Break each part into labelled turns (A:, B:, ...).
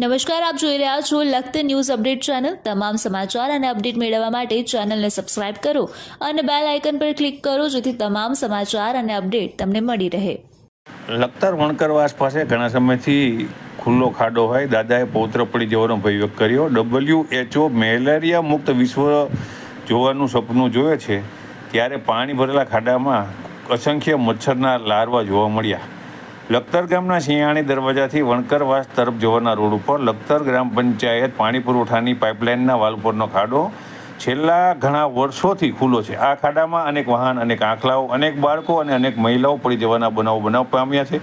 A: નમસ્કાર, આપ જોઈ રહ્યા છો લખત ન્યૂઝ અપડેટ ચેનલ. તમામ સમાચાર અને અપડેટ મેળવવા માટે ચેનલને સબસ્ક્રાઇબ કરો અને બેલ આઇકન પર ક્લિક કરો જેથી તમામ સમાચાર અને અપડેટ તમને મળી રહે.
B: લખતર વણકરવાસ પાસે ઘણા સમયથી ખુલ્લો ખાડો હોય. દાદાએ પૌત્ર પડી જવાનો ભય કર્યો. ડબલ્યુ એચઓ મેલેરિયા મુક્ત વિશ્વ જોવાનું સપનું જોયે છે. ત્યારે પાણી ભરેલા ખાડામાં અસંખ્ય મચ્છરના લાર્વા જોવા મળ્યા. લખતર ગામના સિંહાણી દરવાજાથી વણકરવાસ તરફ જવાના રોડ ઉપર લખતર ગ્રામ પંચાયત પાણી પુરવઠાની પાઇપલાઇનના વાલ પરનો ખાડો છેલ્લા ઘણા વર્ષોથી ખુલ્લો છે. આ ખાડામાં અનેક વાહન, અનેક આંખલાઓ, અનેક બાળકો અને અનેક મહિલાઓ પડી જવાના બનાવો બનાવ પામ્યા છે.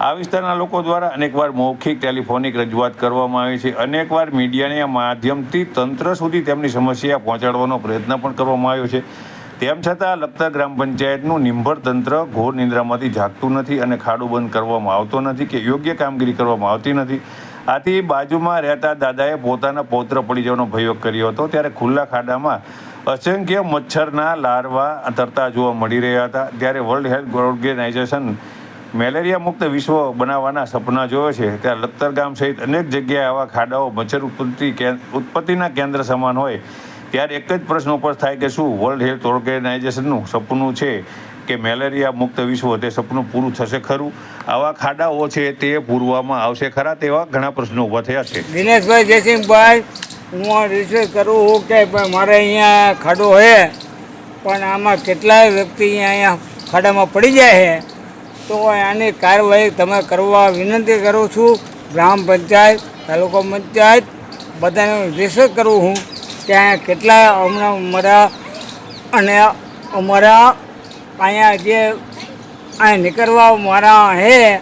B: આ વિસ્તારના લોકો દ્વારા અનેકવાર મૌખિક ટેલિફોનિક રજૂઆત કરવામાં આવી છે. અનેકવાર મીડિયાના માધ્યમથી તંત્ર સુધી તેમની સમસ્યા પહોંચાડવાનો પ્રયત્ન પણ કરવામાં આવ્યો છે. તેમ છતાં લખતર ગ્રામ પંચાયતનું નિંભર તંત્ર ઘોર નિંદ્રામાંથી જાગતું નથી અને ખાડો બંધ કરવામાં આવતો નથી કે યોગ્ય કામગીરી કરવામાં આવતી નથી. આથી બાજુમાં રહેતા દાદાએ પોતાના પૌત્ર પડી જવાનો ભયો કર્યો હતો. ત્યારે ખુલ્લા ખાડામાં અસંખ્ય મચ્છરના લાર્વા તરતા જોવા મળી રહ્યા હતા. ત્યારે વર્લ્ડ હેલ્થ ઓર્ગેનાઇઝેશન મેલેરિયા મુક્ત વિશ્વ બનાવવાના સપના જોવે છે. ત્યારે લખતર ગામ સહિત અનેક જગ્યાએ આવા ખાડાઓ, મચ્છર ઉત્પત્તિ ઉત્પત્તિના કેન્દ્ર સમાન હોય ત્યારે એક જ પ્રશ્ન ઉપર થાય કે શું? વર્લ્ડ હેલ્થ ઓર્ગેનાઇઝેશનનું સપનું છે કે મેલેરિયા મુક્ત વિશ્વ તે સપનું પૂરું થશે ખરું? આવા ખાડાઓ છે તે પૂરવામાં આવશે ખરા તેવા ઘણા પ્રશ્નો ઊભા થયા છે.
C: દિનેશભાઈ જયસિંહભાઈ, હું રિસર્ચ કરું છું કે મારે અહીંયા ખાડો છે, પણ આમાં કેટલાય વ્યક્તિ અહીંયા ખાડામાં પડી જાય છે. તો આની કાર્યવાહી તમે કરવા વિનંતી કરું છું. ગ્રામ પંચાયત, તાલુકા પંચાયત, બધાને રિસર્ચ કરું છું. કે કેટલા હમણાં અમારા અને અમારા અહીંયા જે અહીંયા નીકળવા મારા હે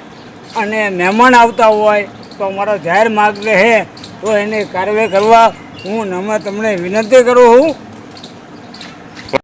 C: અને મહેમાન આવતા હોય તો અમારો જાહેર માર્ગ હે તો એની કાર્યવાહી કરવા હું નમે તમને વિનંતી કરું છું.